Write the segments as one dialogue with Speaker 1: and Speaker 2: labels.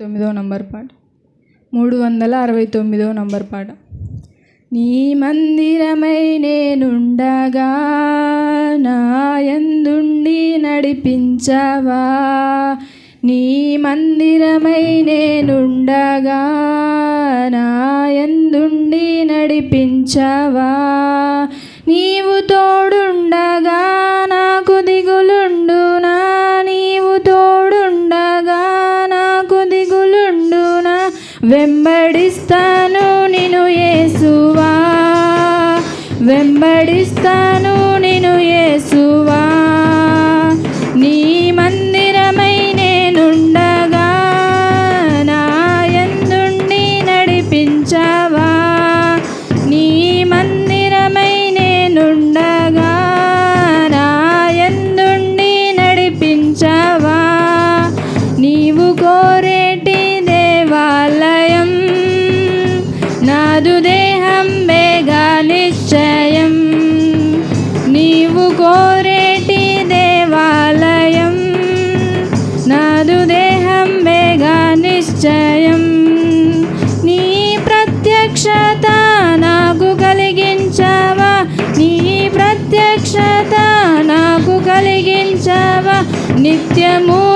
Speaker 1: తొమ్మిదో నంబర్ పాట. మూడు వందల అరవై తొమ్మిదో నంబర్ పాట. నీ మందిరమై నేనుండగా నాయందుండి నడిపించవా? నీ మందిరమై నేనుండగా నా యందుండి నడిపించవా? నీవు తోడుండగా వెంబడిస్తాను నిను యేసువా. వెంబడిస్తాను నిను యేసువా. నీ మందిరమై నేనుండగా నాయందుండి నడిపించావా నడిపించవా. నీ మందిరమై నేనుండగా నాయందుండి నడిపించావా నడిపించవా. నీవు కోరేటి నిత్యము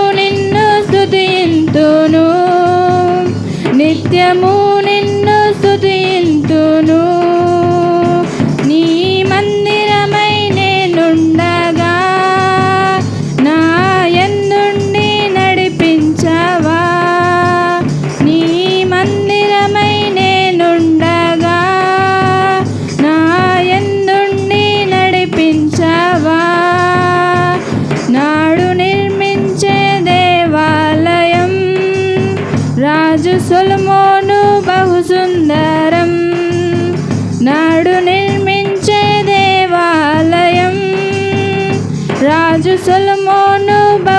Speaker 1: రాజు సొలమోను బహుసుందరం. నాడు నిర్మించే దేవాలయం. రాజు సొలమోను